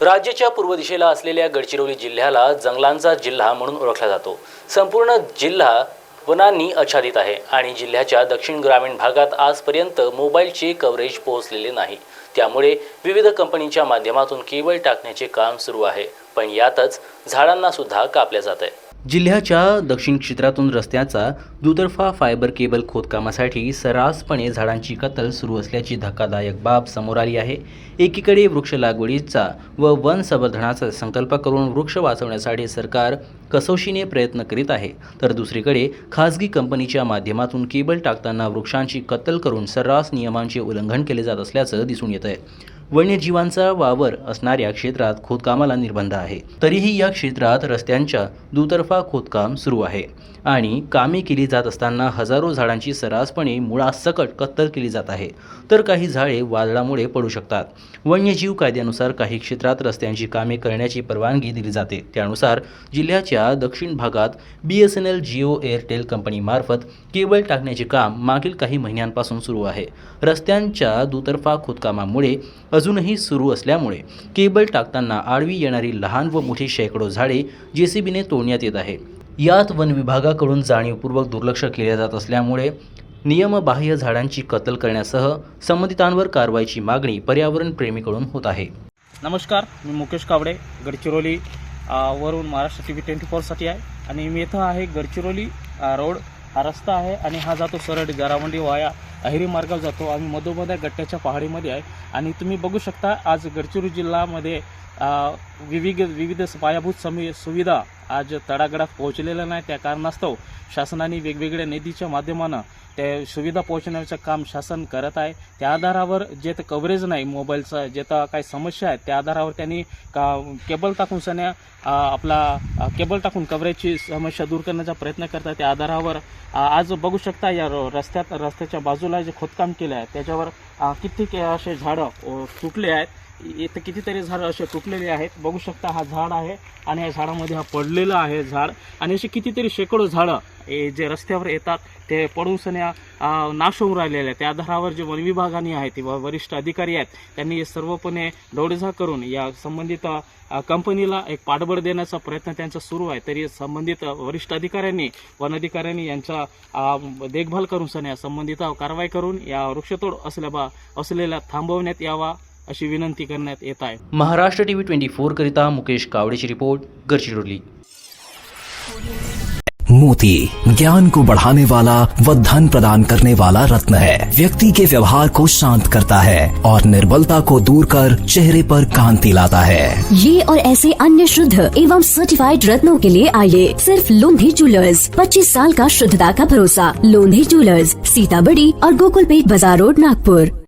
राज्याच्या पूर्व दिशेला असलेल्या गडचिरोली जिल्ह्याला जंगलांचा जिल्हा म्हणून ओळखला जातो. संपूर्ण जिल्हा वनांनी आच्छादित आहे आणि जिल्ह्याच्या दक्षिण ग्रामीण भागात आजपर्यंत मोबाईलचे कव्हरेज पोहोचलेले नाही. त्यामुळे विविध कंपनीच्या माध्यमातून केबल टाकण्याचे काम सुरू आहे. पण यातच झाडांना सुद्धा कापल्या जात आहे. जिल्ह्याच्या दक्षिण क्षेत्रातून रस्त्याचा दुतर्फा फायबर केबल खोदकामासाठी सर्रासपणे झाडांची कत्तल सुरू असल्याची धक्कादायक बाब समोर आली आहे. एकीकडे वृक्ष लागवडीचा व वन संवर्धनाचा संकल्प करून वृक्ष वाचवण्यासाठी सरकार कसोशीने प्रयत्न करीत आहे. तर दुसरीकडे खाजगी कंपनीच्या माध्यमातून केबल टाकताना वृक्षांची कत्तल करून सर्रास नियमांचे उल्लंघन केले जात असल्याचं दिसून येत आहे वन्यजीवांचा वावर असणाऱ्या क्षेत्रात खोदकामाला निर्बंध आहे. तरीही या क्षेत्रात रस्त्यांच्या दुतर्फा खोदकाम सुरू आहे आणि कामे केली जात असताना हजारो झाडांची सर्रासपणे मुळासकट कत्तल केली जात आहे. तर काही झाडे वादळामुळे पडू शकतात. वन्यजीव कायद्यानुसार काही क्षेत्रात रस्त्यांची कामे करण्याची परवानगी दिली जाते. त्यानुसार जिल्ह्याच्या दक्षिण भागात B S N L Jio Airtel कंपनीमार्फत cable टाकण्याचे काम मागील काही महिन्यांपासून सुरू आहे. रस्त्यांच्या दुतर्फा खोदकामामुळे अजूनही सुरू असल्यामुळे केबल टाकताना आडवी येणारी लहान व मोठी शेकडो झाडे जेसीबीने तोडण्यात येत आहे. यात वन विभागाकडून जाणीवपूर्वक दुर्लक्ष केले जात असल्यामुळे नियमबाह्य झाडांची कत्तल करण्यासह संबंधितांवर कारवाईची मागणी पर्यावरण प्रेमीकडून होत आहे. नमस्कार मी मुकेश कावडे गडचिरोली वरून महाराष्ट्र टी व्ही ट्वेंटी फोरसाठी आहे आणि मी इथं आहे गडचिरोली रोड. हा रस्ता आहे आणि हा जातो सरळ गारावंडी वाया अहिरी मार्गावर जातो. आम्ही मधोमध गट्ट्याच्या पहाडीमध्ये आहे. आणि तुम्ही बघू शकता आज गडचिरोली जिल्ह्यामध्ये विविध विविध पायाभूत समी सुविधा आज तडागडात पोहोचलेला नाही त्या कारणास्तव शासनाने वेगवेगळ्या निधीच्या माध्यमानं त्या सुविधा पोहोचण्याचं काम शासन करत आहे. त्या आधारावर जे तर कव्हरेज नाही मोबाईलचं जे तर काही समस्या आहेत त्या आधारावर त्यांनी का केबल टाकून सण्या आपला केबल टाकून कव्हरेजची समस्या दूर करण्याचा प्रयत्न करतात त्या आधारावर आज बघू शकता या रस्त्यात रस्त्याच्या बाजूला जे खोदकाम केलं आहे त्याच्यावर कित्येक असे झाडं तुटले आहेत. इथं कितीतरी झाडं असे तुटलेले आहेत. बघू शकता हा झाड आहे आणि या झाडामध्ये हा पडलेला आहे झाड. आणि असे कितीतरी शेकडो झाडं जे रस्त्यावर येतात ते पडून सण्या नाश होऊन राहिलेले आहेत. त्या आधारावर जे वन विभागाने आहे ते व- वरिष्ठ अधिकारी आहेत त्यांनी सर्वपणे डोळेझा करून या संबंधित कंपनीला एक पाठबळ देण्याचा प्रयत्न त्यांचा सुरू आहे. तरी संबंधित वरिष्ठ अधिकाऱ्यांनी वन अधिकाऱ्यांनी यांचा देखभाल करून सण्या संबंधित कारवाई करून या वृक्षतोड असल्या बा असलेल्या थांबवण्यात यावा. अशी विनंती करण्यात येत आहे. Maharashtra T V twenty four करिता मुकेश कावडेची रिपोर्ट गडचिरोली. मोती ज्ञान को बढ़ाने वाला व धन प्रदान करने वाला रत्न है। व्यक्ति के व्यवहार को शांत करता है और निर्बलता को दूर कर चेहरे पर कांति लाता है। ये और ऐसे अन्य शुद्ध एवं सर्टिफाइड रत्नों के लिए आइए सिर्फ़ लोंधी ज्वेलर्स 25 साल का शुद्धता का भरोसा। लोंधी ज्वेलर्स सीताबड़ी और गोकुल पेट बाज़ार रोड नागपुर।